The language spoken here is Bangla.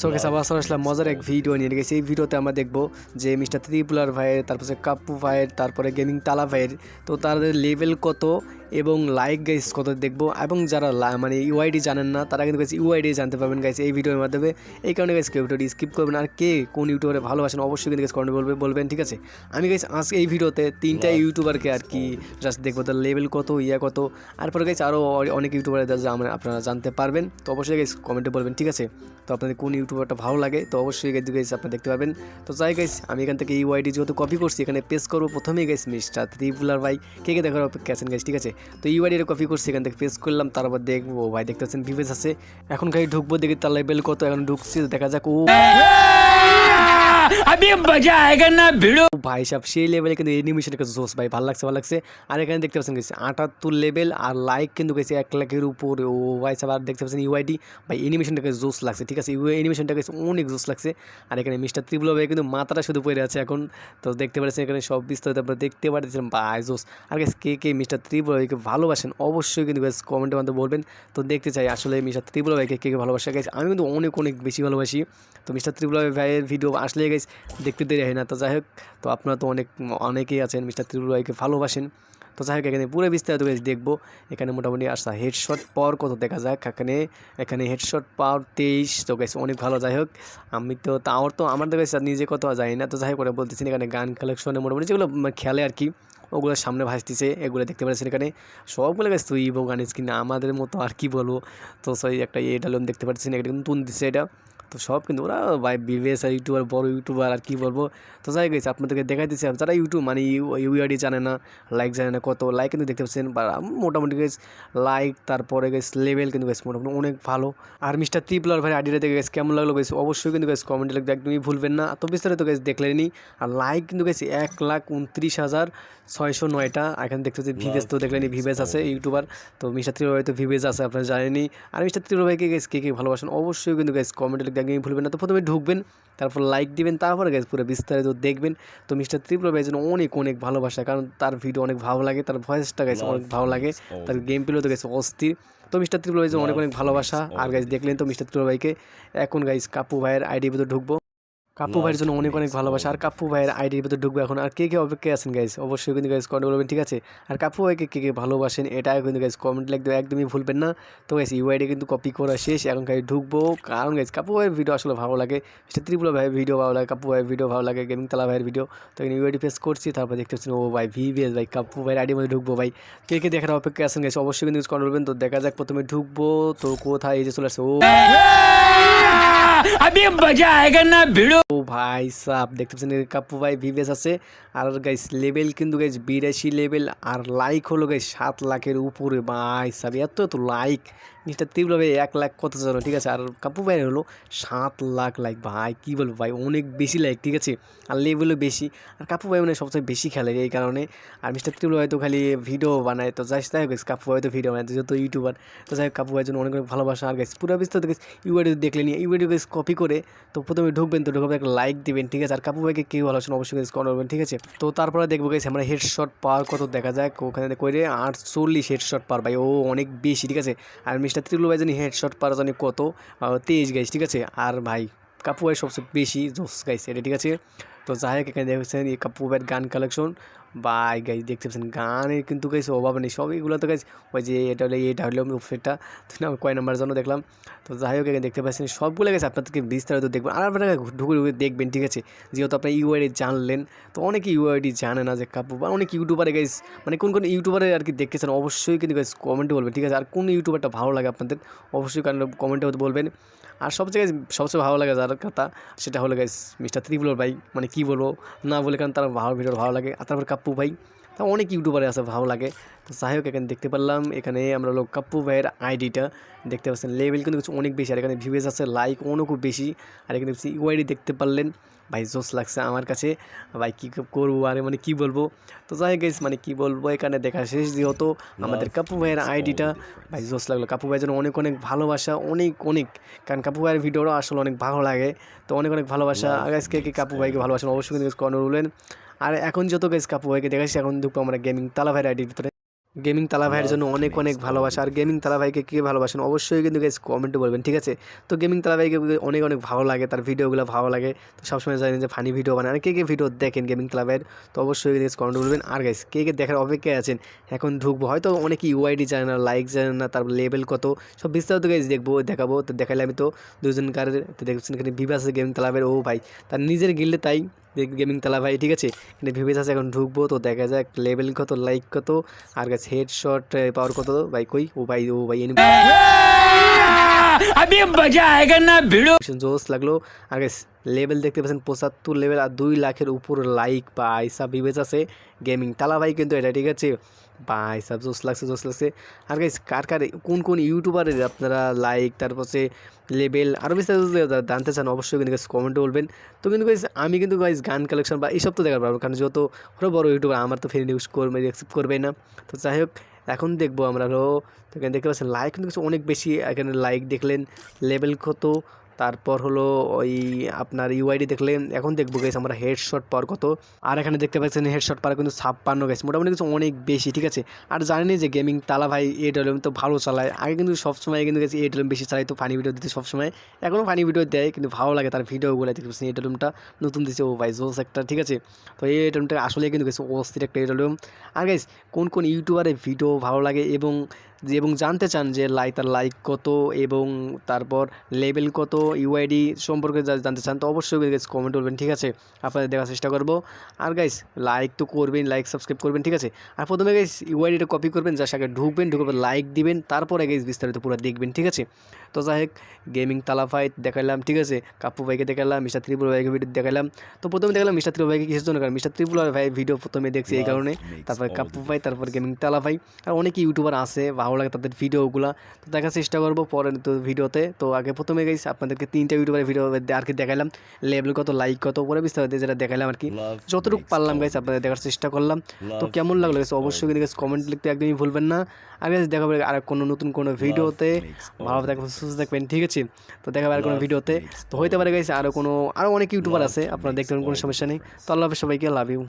সো গেছে আবার আসলাম মজার এক ভিডিও নিয়ে। গেছি এই ভিডিওতে আমরা দেখব যে মিস্টার ত্রিপুলার ভাইয়ের তারপরে কাপ্পু ভাইয়ের তারপরে গেমিং তালা ভাইয়ের তো তাদের লেভেল কত এবং লাইক গাইস কত দেখব। এবং যারা মানে ইউআইডি জানেন না তারা কিন্তু গাইছে ইউআইডি জানতে পারবেন গাইছে এই ভিডিওর মাধ্যমে। এই কারণে গাইছে কেউ ভিডিওটি স্কিপ করবেন আর কে কোন ইউটিউবারে ভালোবাসেন অবশ্যই কিন্তু গাইছে কমেন্ট বলবে বলবেন ঠিক আছে? আমি গাইছে আজকে এই ভিডিওতে তিনটা ইউটিউবারকে আর কি জাস্ট দেখব তার লেভেল কত ইয়া কত। তারপরে গাইছে আরও অনেক ইউটিউবার আছে আমরা আপনারা জানতে পারবেন। তো অবশ্যই গাইছে কমেন্টে বলবেন ঠিক আছে? তো আপনাদের কোন ইউটিউবারটা ভালো লাগে, তো অবশ্যই গাইজ গাইজ আপনি দেখতে পাবেন তো যাই গাইস আমি এখান থেকে ইউআইডি যেহেতু কপি করছি, এখানে পেস করব প্রথমেই গাইস মিস্টার ত্রিপুলার ভাই। কে কে দেখার অপেক্ষা আছেন গাইস ঠিক আছে? তো ইউআইডিটা কপি করছি, এখান থেকে পেস করলাম, তারপর দেখব, ভাই দেখতে পাচ্ছেন ভিভেস আছে। এখন গাড়ি ঢুকবো, দেখি তার লেভেল কত, এখন ঢুকছি দেখা যাক, ও अभी मजा आएगा ना भिड़ो ও ভাই সাহেব সেই লেভেলে কিন্তু এনিমেশন একটা জোস ভাই ভালো লাগছে ভালো লাগছে আর এখানে দেখতে পাচ্ছেন গেছে আটাত্তর লেভেল আর লাইক কিন্তু গেছে এক লাখের উপরে ও ভাই সাহেব আর দেখতে পাচ্ছেন ইউআইডি ভাই এনিমেশনটাকে জোস লাগছে ঠিক আছে এনিমেশনটা গেছে অনেক জোস লাগছে আর এখানে মিস্টার ত্রিপুল ভাই কিন্তু মাথাটা শুধু পড়ে আছে এখন তো দেখতে পাচ্ছেন এখানে সব বিস্তারিত আপনারা দেখতে পাচ্ছেন ভাই জোস আর গেছে কে কে মিস্টার ত্রিপুল ভাইকে ভালোবাসেন অবশ্যই কিন্তু গেছে কমেন্টের মধ্যে বলবেন তো দেখতে চাই আসলে মিস্টার ত্রিপুল ভাইকে কে কে ভালোবাসা গেছে আমি কিন্তু অনেক অনেক বেশি ভালোবাসি তো মিস্টার ত্রিপুল ভাইয়ের ভিডিও আসলে গেছে দেখতে দেরি হয় না। তো যাই হোক, তো আপনারা তো অনেক, অনেকেই আছেন, মিস্টার ত্রিপুল ভাইকে ভালোবাসেন। তো যাই হোক, এখানে পুরো বিস্তারিত দেখব। এখানে মোটামুটি আসা হেডশট পাওয়ার কত দেখা যাক। এখানে এখানে হেডশট পাওয়ার তেইশ। তো গেছে অনেক ভালো। যাই হোক, আমি তো তাও তো, আমার তো নিজে কত জানি না। তো যাই হোক করে বলতেছি এখানে গান কালেকশনে মোটামুটি যেগুলো খেলে আর কি, ওগুলো সামনে ভাসতেছে, এগুলো দেখতে পাচ্ছেন এখানে। সবগুলো গেছে তুই বউ গান কিনা আমাদের মতো আর কি বলব। তো সেই একটা এটা দেখতে পাচ্ছেন, এটা কিন্তু তুন দিচ্ছে এটা। তো সব কিন্তু ওরা ভাই বিবেস আর ইউটিউবার বড় ইউটিউবার আর কী বলব। তো যাই গেছে আপনাদেরকে দেখাই দিচ্ছি। যারা ইউটিউব মানে ইউআইডি জানে না লাইক জানে না কত লাইক কিন্তু দেখতে পাচ্ছেন বা মোটামুটি গেছে লাইক তারপরে গেছে লেভেল কিন্তু গেছে মোটামুটি অনেক ভালো। আর মিস্টার ত্রিপুলার ভাই আইডিটা দেখে গেছে কেমন লাগল গেছে অবশ্যই কিন্তু গেছে কমেন্টে লিখতে একদমই ভুলবেন না। তো বিস্তারিত গেছে দেখলেনি আর লাইক কিন্তু গেছে এক লাখ উনত্রিশ হাজার ছয়শো নয়টা। এখানে দেখতে পাচ্ছি ভিভেজ তো দেখলেনি ভিভেজ আছে ইউটিউবার। তো মিস্টার ত্রিপুরা ভাই তো ভিভেজ আছে আপনারা জানেনই। আর মিস্টার ত্রিপুরা ভাইকে গেছে কে কে ভালোবাসেন? অবশ্যই কিন্তু গেছে কমেন্টে লিখতে একদমই ভুলবেন না। তো প্রথমে ঢুকবেন তারপর লাইক দিবেন তারপর গেছে পুরো বিস্তারিত দেখবেন। তো মিস্টার ত্রিপুরা ভাইয়ের জন্য অনেক অনেক ভালোবাসা কারণ তার ভিডিও অনেক ভালো লাগে তার ভয়েসটা গেছে অনেক ভালো লাগে তার গেম প্লেও তো গেছে অস্থির। তো মিস্টার ত্রিপুরা ভাইয়ের জন্য অনেক অনেক ভালোবাসা। আর গাইজ দেখলেন তো মিস্টার ত্রিপুরা ভাইকে। এখন গাইজ কাপু ভাইয়ের আইডি ভিতরে ঢুকবো। কাপ্পু ভাইয়ের জন্য অনেক অনেক ভালোবাসা। আর কাপ্পু ভাইয়ের আইডির ভিতরে ঢুকবে এখন। আর কে কে অপেক্ষা আছেন গাইজ অবশ্যই কিন্তু গাইজ কমেন্ট বলবেন ঠিক আছে? আর কাপ্পু ভাইকে কে কে ভালোবাসেন এটাও কিন্তু গাইজ কমেন্ট লিখতে একদমই ভুলবেন না। তো গাইজ ইউআইডি কিন্তু কপি করা শেষ। এখন গাইজ ঢুকবো। কারণ গাইজ কাপ্পু ভাইয়ের ভিডিও আসলে ভালো লাগে। সেটা ত্রিপুরা ভাইয়ের ভিডিও ভালো লাগে কাপ্পু ভাইয়ের ভিডিও ভালো লাগে গেমিং তালা ভাইয়ের ভিডিও তো এখানে ইউআইডি ফেস করছি তারপর দেখতে পাচ্ছেন ও ভাই ভিভিএস ভাই কাপ্পু ভাইয়ের আইডির মধ্যে ঢুকবো ভাই। কে কে দেখার অপেক্ষা আছেন গাইজ অবশ্যই কিন্তু কমেন্ট বলবেন। তো দেখা যাক প্রথমে ঢুকবো। তো কোথায় এই যে চলে আসছে ও अभी मजा आएगा ना भिड़ो ও ভাই সাপ দেখতে পাচ্ছেন এর কাপ্পু ভাই ভিভেস আছে আর গাইস লেভেল কিন্তু গাইস বিরাশি লেভেল আর লাইক হলো গাইস সাত লাখের উপরে ভাই সাপ এত এত লাইক মিস্টার তীব্র ভাই, এক লাখ কত জন? ঠিক আছে, আর কাপু ভাই হলো সাত লাখ লাইক ভাই, কী বলব ভাই, অনেক বেশি লাইক ঠিক আছে? আর লেভেলও বেশি। আর কাপু ভাই মানে সবচেয়ে বেশি খেলে এই কারণে। আর মিস্টার তীব্র ভাই তো খালি ভিডিও বানায়, তো যাই তাই হোক কাপ্পু ভাই তো ভিডিও বানায় যেহেতু ইউটিউবার তো যাই হোক কাপ্পু ভাইয়ের জন্য অনেক অনেক ভালোবাসা। আর গাইস পুরো বিস্তারিত গাইস ইউআইডি দেখলেন ইউআইডি গাইস কপি করে, তো প্রথমে ঢুকবেন, তো ঢুকবে একটা লাইক দিবেন, ঠিক আছে? আর কাপু ভাইকে কেউ ভালোবাসেন অবশ্যই গাইস করবেন, ঠিক আছে? তো তারপরে দেখব গাইস আমরা হেডশট পাওয়ার কত দেখা যায়, ওখানে করে আটচল্লিশ হেডশট পাওয়ার ভাই, ও অনেক বেশি, ঠিক আছে? আর মিস্টার ত্রিলু ভাই জানি হেডশট পারা জানি কত তেইশ গাইস ঠিক আছে? আর ভাই, কাপু ভাই সবচেয়ে বেশি জোস গাইস এটা ঠিক আছে? তো যাই হোক, এখানে দেখছেন এই কাপু ভাইয়ের গান কালেকশন বাই গাইজ দেখতে পাচ্ছেন, গানের কিন্তু গাইছে অভাব নেই। সব এগুলো তো গাইছে ওই যে এটা হলে, এটা হলো সেটা তো না কয় নাম্বার জন্য দেখলাম। তো যাই হোক দেখতে পাচ্ছেন, সবগুলো গেছে আপনাদেরকে বিস্তারিত দেখবেন আর আপনারা ঢুকে ঢুকে দেখবেন, ঠিক আছে? যেহেতু আপনার ইউআইডি জানলেন, তো অনেকে ইউআইডি জানে না যে কাপু বা অনেক ইউটিউবারে গাইস মানে কোন কোন ইউটিউবারে আর কি দেখতেছেন অবশ্যই কিন্তু গাইস কমেন্টে বলবেন, ঠিক আছে? আর কোন ইউটিউবারটা ভালো লাগে আপনাদের, অবশ্যই কারণ কমেন্টে বলবেন। আর সবচেয়ে সবচেয়ে ভালো লাগে যার কথা, সেটা হলো গাইস মিস্টার ত্রিপুলোর ভাই মানে কী বলব, না বলে কারণ তার ভালো ভিডিও ভালো লাগে, আর তারপর কাপ্পু ভাই। তা অনেক ইউটিউবারে আছে ভালো লাগে। তো যাই হোক এখানে দেখতে পারলাম এখানে আমরা হলো কাপ্পু ভাইয়ের আইডিটা দেখতে পাচ্ছেন লেভেল কিন্তু কিছু অনেক বেশি আর এখানে ভিউজ আছে লাইক অনেক খুব বেশি। আর এখানে ইউআইডি দেখতে পারলেন। ভাই জোস লাগছে আমার কাছে। ভাই কী করব আরে মানে কী বলব? তো যাই গেছ মানে কী বলব এখানে দেখা শেষ যেহেতু আমাদের কাপু ভাইয়ের আইডিটা ভাই জোস লাগল। কাপু ভাইয়ের জন্য অনেক অনেক ভালোবাসা অনেক অনেক। কারণ কাপু ভাইয়ের ভিডিওটা আসলে অনেক ভালো লাগে। তো অনেক অনেক ভালোবাসা। আজকে কে কাপু ভাইকে ভালোবাসেন অবশ্যই কিন্তু কর্নার বলবেন আর এখন যত গেছ কাপু ভাইকে দেখাচ্ছি এখন দুপুর আমরা গেমিং তালা ভাইয়ের আইডির ভিতরে। গেমিং তালা ভাইয়ের জন্য অনেক অনেক ভালোবাসা। আর গেমিং তালা ভাইকে কে ভালোবাসেন? অবশ্যই কিন্তু গাইজ কমেন্টে বলবেন ঠিক আছে? তো গেমিং তালা ভাইকে অনেক অনেক ভালো লাগে তার ভিডিওগুলো ভালো লাগে। তো সবসময় জানেন যে ফানি ভিডিও বানায়। আর কে কে ভিডিও দেখেন গেমিং তালা ভাইয়ের? তো অবশ্যই গাইজ কমেন্টে বলবেন। আর গাইজ কে কে দেখার অপেক্ষায় আছেন? এখন ঢুকবো। হয়তো অনেকে ইউআইডি জানে না লাইক জানে না তার লেভেল কত? সব বিস্তারিত গাইজ দেখব দেখাবো। তো দেখালে আমি তো দুজনকার দেখছেন এখানে বিভাস আছে গেমিং তালা ভাইয়ের। ও ভাই তার নিজের গিল্ডে তাই গেমিং তালা ভাই, ঠিক আছে? কিন্তু ভেবে আছে, এখন ঢুকবো, তো দেখা যাক লেভেল কত লাইক কত, আর গাছ হেডশট পাওয়ার কত, ভাই কই? ও ভাই ও ভাই আমি মজা আয়েগা ভিডিও জোস লাগল আগে লেভেল দেখতে পাচ্ছেন পঁচাত্তর লেভেল আর দুই লাখের উপর লাইক বা আইসাব ইভেজ আছে গেমিং তালা ভাই কিন্তু এটা ঠিক আছে বা আইসাব জোস লাগছে জোস লাগছে আর গাইস কার কার কোন কোন ইউটিউবারের আপনারা লাইক তারপরে লেভেল আরও বিস্তারিত জানতে চান অবশ্যই কিন্তু গাইস কমেন্টে বলবেন তো কিন্তু গাইস আমি কিন্তু গাইস গান কালেকশন বা এইসব তো দেখার পারব কারণ যত বড় ইউটিউবার আমার তো ফের নিউজ করবে অ্যাকসেপ্ট করবে না তো যাই হোক এখন দেখব আমরা, হলো এখানে দেখতে পাচ্ছেন লাইক কিন্তু অনেক বেশি, এখানে লাইক দেখলেন লেভেল কত তারপর হলো ওই আপনার ইউআইডি দেখলে, এখন দেখব গেছে আমরা হেডশট পাওয়ার কত। আর এখানে দেখতে পাচ্ছেন হেডশট পাওয়ার কিন্তু ছাপ্পান্ন গেছে মোটামুটি কিছু অনেক বেশি, ঠিক আছে? আর জানেনই যে গেমিং তালা ভাই এ তো ভালো চালায়। আগে কিন্তু সবসময় কিন্তু গেছে এ বেশি চালাই তো ফানি ভিডিও দিতে সবসময়। এখনও ফানি ভিডিও দেয়, কিন্তু ভালো লাগে তার ভিডিওগুলো দেখতে পাচ্ছেন এ নতুন দিচ্ছে ও ভাই জোস একটা, ঠিক আছে? তো এই ডলমটা আসলে কিন্তু গেছে অস্থির একটা এ আর গাইস কোন কোন ইউটিউবারের ভিডিও ভালো লাগে এবং যে এবং জানতে চান যে লাইক তার লাইক কত এবং তারপর লেভেল কত ইউআইডি সম্পর্কে যা জানতে চান তো অবশ্যই গাইস কমেন্ট করবেন ঠিক আছে? আপনাদের দেখার চেষ্টা করব। আর গাইস লাইক তো করবেন লাইক সাবস্ক্রাইব করবেন ঠিক আছে? আর প্রথমে গাইস ইউআইডিটা কপি করবেন যার সাথে ঢুকবেন ঢুকবে লাইক দিবেন তারপরে গাইস বিস্তারিত পুরো দেখবেন ঠিক আছে? তো যাই হোক গেমিং তালা ফাইট দেখালাম ঠিক আছে? কাপ্পু ভাইকে দেখালাম মিস্টার ত্রিপুরা ভাইকে ভিডিও দেখালাম। তো প্রথমে দেখলাম মিস্টার ত্রিপুরা ভাইকে কিসের জন্য কারণ মিস্টার ত্রিপুরা ভাই ভিডিও প্রথমে দেখছি এই কারণে। তারপর কাপ্পু ভাই তারপর গেমিং তালা ভাই আর অনেক ইউটিউবার আছে ভালো লাগে তাদের ভিডিওগুলো তো দেখার চেষ্টা করব পরে তো ভিডিওতে। তো আগে প্রথমে গেছি আপনাদেরকে তিনটা ইউটিউবের ভিডিও আর কি দেখালাম লেভেল কত লাইক কত পরে বিস্তারিত যেটা দেখালাম আর কি। যতটুকু পারলাম গাইছে আপনাদের দেখার চেষ্টা করলাম। তো কেমন লাগল গেছে অবশ্যই কিন্তু কমেন্ট লিখতে একদমই ভুলবেন না। আর গাইছে দেখা হবে আর কোনো নতুন কোনো ভিডিওতে। ভালো থাকবেন সুস্থ থাকবেন ঠিক আছে? তো দেখা হবে আর কোনো ভিডিওতে। তো হইতে পারে গেছে আরও কোনো আরও অনেক ইউটিউবার আছে। আপনারা দেখতে পারেন কোনো সমস্যা নেই। তো আল্লাহ সবাইকে লাভ ইউ